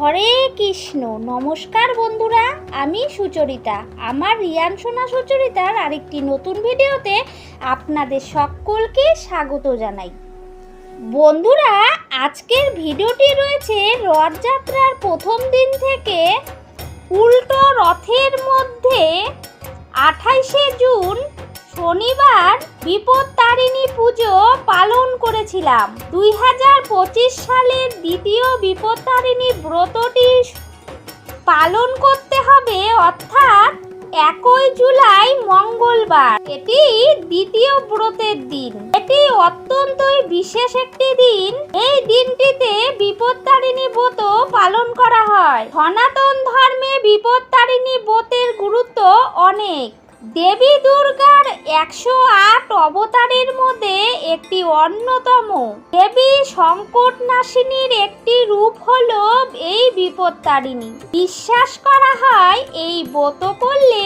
হরে কৃষ্ণ, নমস্কার বন্ধুরা, আমি সুচরিতা। আমার রিয়ান সোনা সুচরিতার আরেকটি নতুন ভিডিওতে আপনাদের সকলকে স্বাগত জানাই। বন্ধুরা, আজকের ভিডিওটি রয়েছে রথযাত্রার প্রথম দিন থেকে উল্টো রথের মধ্যে আঠাইশে জুন শনিবার বিপদ তারিণী পুজো পালন করেছিলাম। দুই হাজার পঁচিশ সালের দ্বিতীয় বিপদ তারিণী ব্রতটি পালন করতে হবে, অর্থাৎ একই জুলাই মঙ্গলবার। এটি দ্বিতীয় ব্রতের দিন। এটি অত্যন্তই বিশেষ একটি দিন। এই দিনটিতে বিপত্তারিণী ব্রত পালন করা হয়। সনাতন ধর্মে বিপত্তারিণী ব্রতের গুরুত্ব অনেক। দেবী দুর্গার একশো আট অবতারের মধ্যে একটি অন্যতম। দেবী সংকট নাশিনীর একটি রূপ হল এই বিপত্তারিণী। বিশ্বাস করা হয় এই ব্রত করলে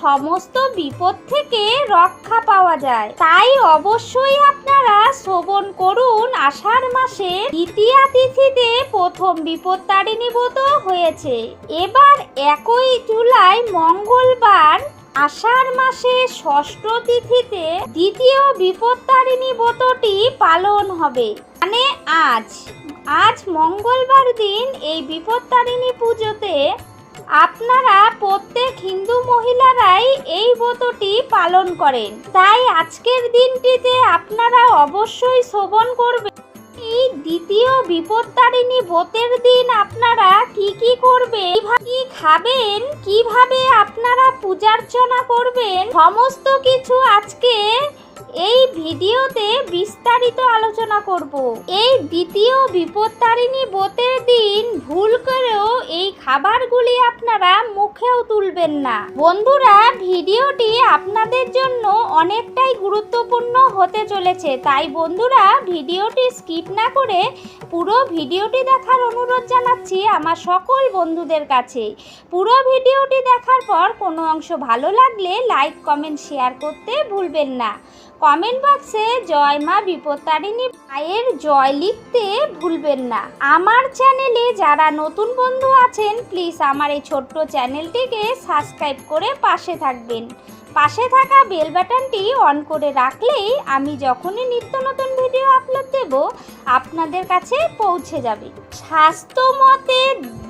সমস্ত বিপদ থেকে রক্ষা পাওয়া যায়। তাই অবশ্যই আপনারা শ্রবণ করুন। আষাঢ় মাসে দ্বিতীয়া তিথিতে প্রথম বিপত্তারিণী ব্রত হয়েছে। এবার একই জুলাই মঙ্গলবার আষাঢ় মাসে ষষ্ঠ তিথিতে দ্বিতীয় বিপত্তারিণী ব্রতটি পালন হবে। মানে আজ। আজ মঙ্গলবার দিন এই বিপত্তারিণী পুজোতে আপনারা প্রত্যেক হিন্দু মহিলারাই এই ব্রতটি পালন করেন। তাই আজকের দিনটিতে আপনারা অবশ্যই শ্রবণ করবেন। এই দ্বিতীয় বিপত্তারিণী ব্রতের দিন আপনারা কি কি করবেন? কি খাবেন? কীভাবে আপনারা পূজার্চনা করবেন? সমস্ত কিছু আজকে এই ভিডিওতে বিস্তারিত আলোচনা করব। এই দ্বিতীয় বিপত্তারিণী ব্রতের দিন ভুল করেও এই খাবারগুলি আপনারা মুখেও তুলবেন না। বন্ধুরা, ভিডিওটি আপনাদের জন্য অনেকটাই গুরুত্বপূর্ণ হতে চলেছে। তাই বন্ধুরা, ভিডিওটি স্কিপ না করে পুরো ভিডিওটি দেখার অনুরোধ জানাচ্ছি আমার সকল বন্ধুদের কাছে। পুরো ভিডিওটি দেখার পর কোনো অংশ ভালো লাগলে লাইক, কমেন্ট, শেয়ার করতে ভুলবেন না। কমেন্ট বক্সে জয় মা বিপত্তারিণী মায়ের জয় লিখতে ভুলবেন না। আমার চ্যানেলে যারা নতুন বন্ধু আছেন, প্লিজ আমার এই ছোট্ট চ্যানেলটিকে সাবস্ক্রাইব করে পাশে থাকবেন। পাশে থাকা বেল বাটনটি অন করে রাখলেই আমি যখনই নিত্য নতুন ভিডিও আপলোড দেব, আপনাদের কাছে পৌঁছে যাবে। স্বাস্থ্য মতে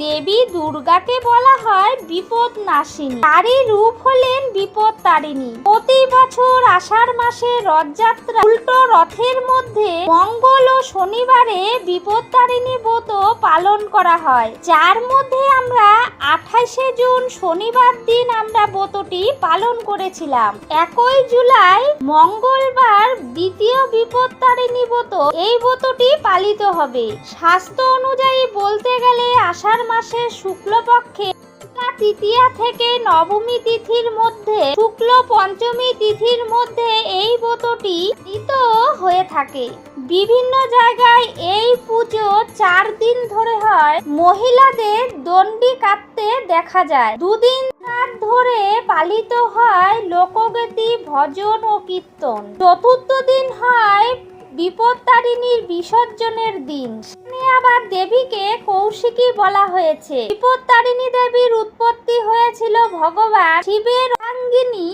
দেবী দুর্গাকে বলা হয় বিপদ নাশিনী তারই রূপ হলেন বিপদ তারিণী প্রতি বছর আষাঢ় মাসে রথযাত্রা। উল্টো রথের মধ্যে মঙ্গল ও শনিবারে বিপদ তারিণী ব্রত পালন করা হয়। যার মধ্যে আমরা আঠাশে জুন শনিবার দিন আমরা ব্রতটি পালন করেছিলাম। একই জুলাই মঙ্গলবার দ্বিতীয় বিপদ তারিণী ব্রত, এই ব্রতটি পালিত হবে। স্বাস্থ্য অনুযায়ী বলতে গেলে আষাঢ় মাসের শুক্লপক্ষে তৃতীয়া থেকে নবমী তিথির মধ্যে, শুক্ল পঞ্চমী তিথির মধ্যে এই ব্রতটি হয়ে থাকে। বিভিন্ন জায়গায় এই পুজো চার দিন ধরে হয়। মহিলাদের দণ্ডি কাটতে দেখা যায়। দুদিন ধরে পালিত হয় লোকগীতি, ভজন ও কীর্তন। চতুর্থ দিন হয় বিপত্তারিণীর বিসর্জনের দিন। আবার দেবীকে কৌশিকী বলা হয়েছে। বিপত্তারিণী দেবীর উৎপত্তি হয়েছিল ভগবান শিবের অঙ্গিনী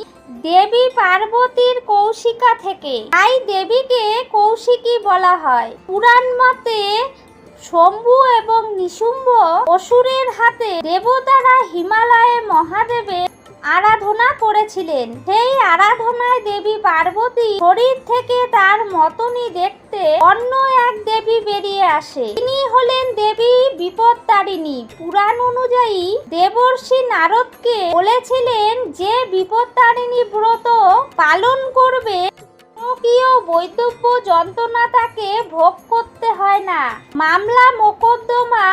দেবী পার্বতীর কৌশিকা থেকে। তাই দেবীকে কৌশিকী বলা হয়। পুরাণ মতে শম্ভু এবং নিশুম্ভ অসুরের হাতে দেবতারা হিমালয়ে মহাদেবের আরাধনা করেছিলেন। সেই আরাধনায় দেবী পার্বতী, শরীর থেকে তার মতনই দেখতে অন্য এক দেবী বেরিয়ে আসে। তিনি হলেন দেবী বিপত্তারিণী। পুরাণ অনুযায়ী দেবর্ষি নারদকে বলেছিলেন যে বিপত্তারিণী ব্রত পালন করবে বৈদব্য যন্ত্রণা তাকে ভোগ করতে হয় না। মামলা মোকদ্দমা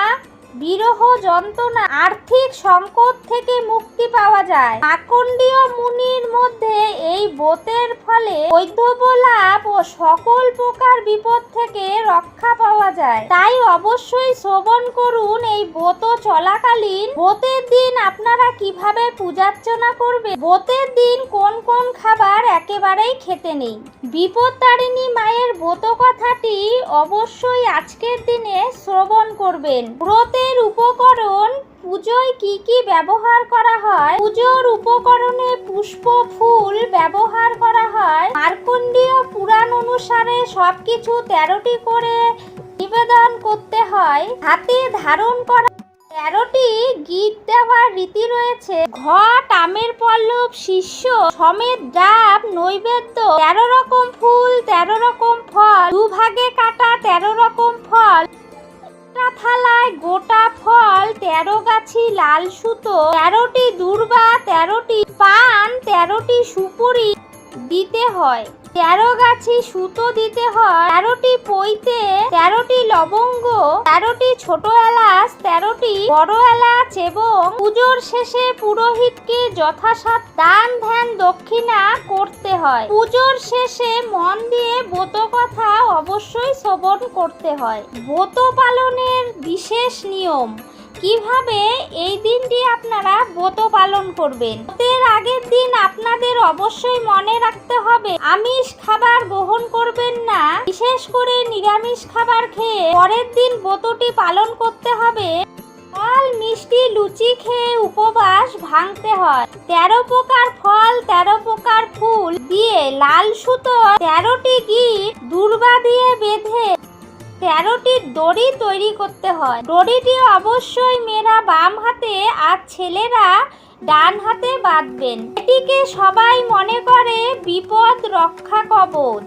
বিরহ যন্ত্রণা, আর্থিক সংকট থেকে মুক্তি পাওয়া যায়। আকণ্ডীয় মুনির মধ্যে এই বোতের ফলে বৈধব্য লাভ ও সকল প্রকার বিপদ থেকে রক্ষা পাওয়া যায়। তাই অবশ্যই শ্রবণ করুন এই ব্রত চলাকালীন। ব্রতের দিন আপনারা কীভাবে পূজার্চনা করবে ব্রতের দিন কোন কোন খাবার একেবারেই খেতে নেই? বিপদ তারিণী মায়ের ব্রত কথাটি অবশ্যই আজকের দিনে শ্রবণ করবেন। ব্রতে পুজোর উপকরণ, পুজোয় কি কি ব্যবহার করা হয়? পুজোর উপকরণে পুষ্প ফুল ব্যবহার করা হয়। মার্কণ্ডীয় পুরাণ অনুসারে সবকিছু তেরোটি করে নিবেদন করতে হয়। হাতে ধারণ করা তেরোটি গীত দেওয়ার রীতি রয়েছে। ঘট, আমের পল্লব, শিষ্য সমেত ডাব, নৈবেদ্য তেরো রকম ফুল, তেরো রকম ফল। দুভাগে কাটা তেরো রকম ফল। একটা থালায় গোটা ফল, তেরো গাছি লাল সুতো, তেরোটি দূর্বা, তেরোটি পান, তেরোটি সুপুরি দিতে হয়। তেরো গাছি সুতো দিতে হয়, তেরোটি পইতে তেরোটি লবঙ্গ, তেরোটি ছোট এলাচ, তেরোটি বড় এলাচ এবং পুজোর শেষে পুরোহিতকে যথাসাত দান ধ্যান দক্ষিণা করতে হয়। পুজোর শেষে মন দিয়ে ব্রত কথা অবশ্যই শ্রবণ করতে হয়। ব্রত পালনের বিশেষ নিয়ম কীভাবে এই দিনটি আপনারা ব্রত পালন করবেন? ব্রতের আগের দিন আপনাদের অবশ্যই মনে রাখতে হবে, আমিষ খাবার গ্রহণ করবেন না। বিশেষ করে নিরামিষ খাবার খেয়ে পরের দিন ব্রতটি পালন করতে হবে। ফল, মিষ্টি, লুচি খেয়ে উপবাস ভাঙতে হয়। তেরো প্রকার ফল, তেরো প্রকার ফুল দিয়ে লাল সুতো তেরোটি গিট দুর্বা দিয়ে বেঁধে তেরোটি দড়ি তৈরি করতে হয়। দড়িটি অবশ্যই মেয়েরা বাম হাতে আর ছেলেরা ডান হাতে বাঁধবেন। এটিকে সবাই মনে করে বিপদ রক্ষা কবচ।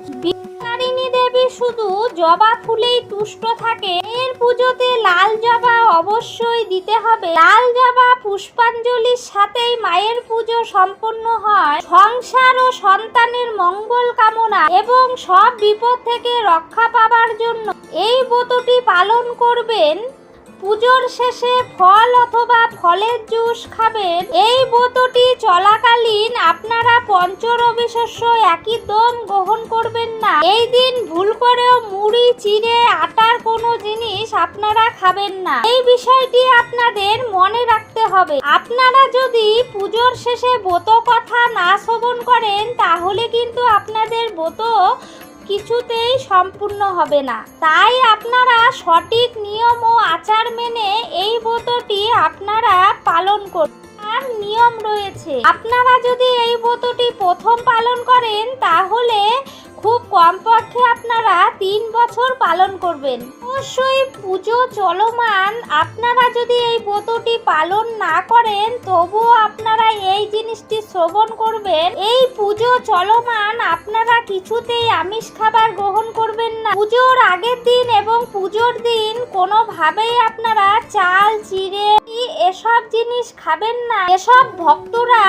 দেবী শুধু জবা ফুলেই তুষ্ট থাকে। এর পুজোতে লাল জবা অবশ্যই দিতে হবে। লাল জবা পুষ্পাঞ্জলির সাথেই মায়ের পুজো সম্পন্ন হয়। সংসার ও সন্তানের মঙ্গল কামনা এবং সব বিপদ থেকে রক্ষা পাবার জন্য এই ব্রতটি পালন করবেন পুজোর শেষে ফল অথবা ফলের জুস খাবেন। এই ব্রতটি চলাকালীন আপনারা পঞ্চরবি শস্য একই দম গ্রহণ করবেন না। এই দিন ভুল করেও মুড়ি, চিড়ে, আটার কোনো জিনিস আপনারা খাবেন না। এই বিষয়টি আপনাদের মনে রাখতে হবে। আপনারা যদি পুজোর শেষে ব্রত কথা না শ্রবণ করেন, তাহলে কিন্তু আপনাদের ব্রত কিছুতেই সম্পূর্ণ হবে না। তাই আপনারা সঠিক নিয়ম ও আচার মেনে এই ব্রতটি আপনারা পালন করুন। নিয়ম রয়েছে। আপনারা যদি এই ব্রতটি প্রথম পালন করেন, তাহলে খুব কমপক্ষে আপনারা তিন বছর পালন করবেন। অবশ্যই পুজো চলমান। আপনারা যদি এই ব্রতটি পালন না করেন, তবুও আপনারা এই জিনিসটি শ্রবণ করবেন। এই পুজো চলমান, আপনারা কিছুতেই আমিষ খাবার গ্রহণ করবেন না। পুজোর আগের দিন এবং পুজোর দিন কোনোভাবেই আপনারা চাল, চিড়ে এসব জিনিস খাবেন না? এসব ভক্তরা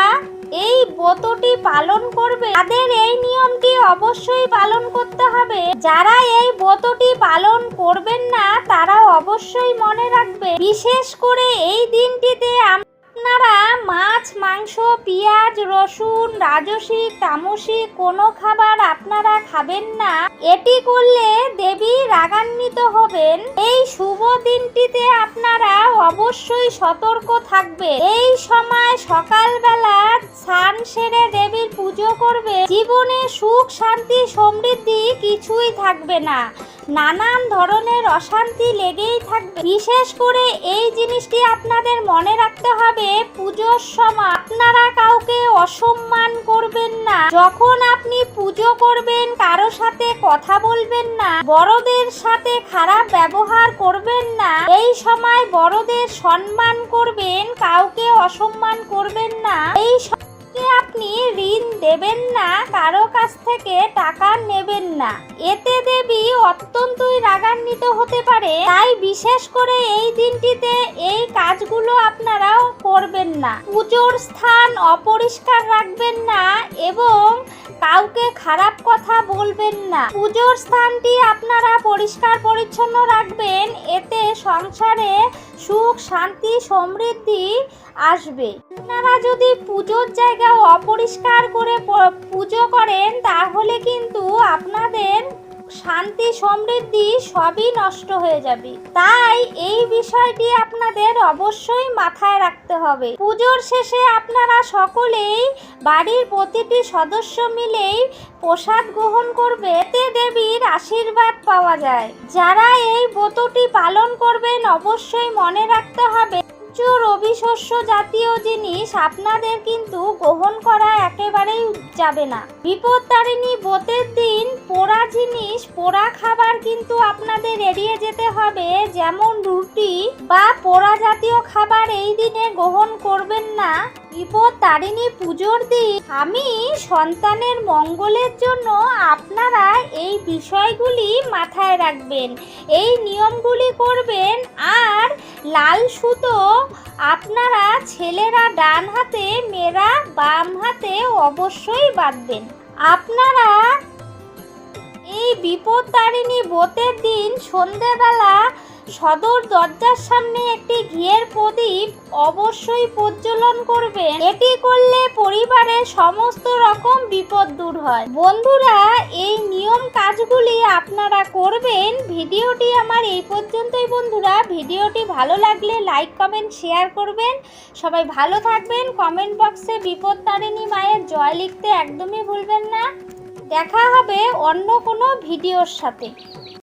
এই ব্রতটি পালন করবে। তাদের এই নিয়মটি অবশ্যই পালন করতে হবে। যারা এই ব্রতটি পালন করবেন না তারা অবশ্যই মনে রাখবে। বিশেষ করে এই দিনটিতে আপনারা মাছ, মাংস, পেঁয়াজ, রসুন, রাজসিক, তামসিক কোনো খাবার আপনারা খাবেন না। এটি করলে দেবী রাগান্বিত হবেন। এই শুভ দিনটিতে আপনারা অবশ্যই সতর্ক থাকবে এই সময় সকালবেলা স্নান সেরে দেবীর পুজো করবে। জীবনে সুখ, শান্তি, সমৃদ্ধি কিছুই থাকবে না। নানান ধরনের অশান্তি লেগেই থাকবে। বিশেষ করে এই জিনিসটি আপনাদের মনে রাখতে হবে, পুজোর সময় আপনারা কাউকে অসম্মান করবেন না। যখন আপনি পুজো করবেন কারও সাথে কথা বলবেন না, বড়দের সাথে খারাপ ব্যবহার করবেন না, এই সময় বড়দের সম্মান করবেন, কাউকে অসম্মান করবেন না, এই স- আপনি ঋণ দেবেন না, কারও কাছ থেকে টাকা নেবেন না। এতে দেবী অত্যন্তই রাগান্বিত হতে পারে। তাই বিশেষ করে এই দিনটিতে এই কাজগুলো আপনারা করবেন না। পুজোর স্থান অপরিষ্কার রাখবেন না এবং কাউকে খারাপ কথা বলবেন না। পুজোর স্থানটি আপনারা পরিষ্কার পরিচ্ছন্ন রাখবেন। এতে সংসারে সুখ, শান্তি, সমৃদ্ধি আসবে। আপনারা যদি পুজোর জায়গা অপরিষ্কার করে পুজো করেন, তাহলে কিন্তু আপনাদের শান্তি সমৃদ্ধি সবই নষ্ট হয়ে যাবে। তাই এই বিষয়টি আপনাদের অবশ্যই মাথায় রাখতে হবে। পুজোর শেষে আপনারা সকলেই বাড়ির প্রতিটি সদস্য মিলেই প্রসাদ গ্রহণ করবে। এতে দেবীর আশীর্বাদ পাওয়া যায়। যারা এই ব্রতটি পালন করবেন, অবশ্যই মনে রাখতে হবে উচ্চ রবি শস্য জাতীয় জিনিস আপনাদের কিন্তু গ্রহণ করা একেবারেই যাবে না। বিপত্তারিণী ব্রতের দিন পোড়া জিনিস, পোড়া খাবার কিন্তু আপনাদের এড়িয়ে যেতে হবে, যেমন রুটি বা পোড়া জাতীয় খাবার এই দিনে গ্রহণ করবেন না। বিপদ তারিণী পুজোর দিন আমি সন্তানের মঙ্গলের জন্য আপনারা এই বিষয়গুলি মাথায় রাখবেন, এই নিয়মগুলি করবেন আর লাল সুতো আপনারা ছেলেরা ডান হাতে, মেয়েরা বাম হাতে অবশ্যই বাঁধবেন। আপনারা এই বিপদ তারিণী বোতের দিন সন্ধেবেলা সদর দরজার সামনে একটি ঘিয়ের প্রদীপ অবশ্যই প্রজ্বলন করবেন এটি করলে পরিবারের সমস্ত রকম বিপদ দূর হয়। বন্ধুরা, এই নিয়ম কাজগুলি আপনারা করবেন। ভিডিওটি আমার এই পর্যন্তই বন্ধুরা। ভিডিওটি ভালো লাগলে লাইক, কমেন্ট, শেয়ার করবেন। সবাই ভালো থাকবেন। কমেন্ট বক্সে বিপদ তারিণী মায়ের জয় লিখতে একদমই ভুলবেন না। দেখা হবে অন্য কোনো ভিডিওর সাথে।